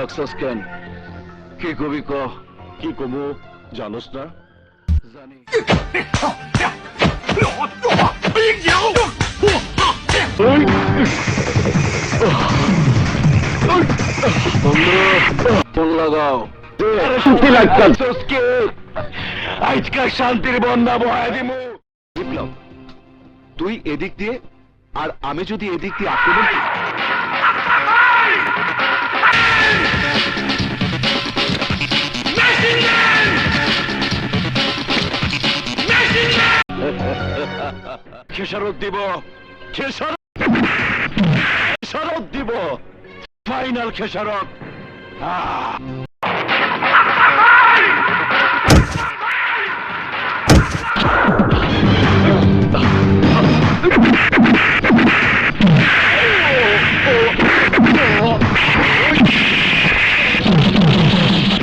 রাখছস কেন? কি কবি ক, কি কমু, জানোস না? জানি। শান্তির দিমু। বিপ্লব, তুই এদিক দিয়ে আর আমি যদি এদিক দিয়ে আক্রমণ খেসারত দিব খেসারত দিব। ফাইনাল খেসারত।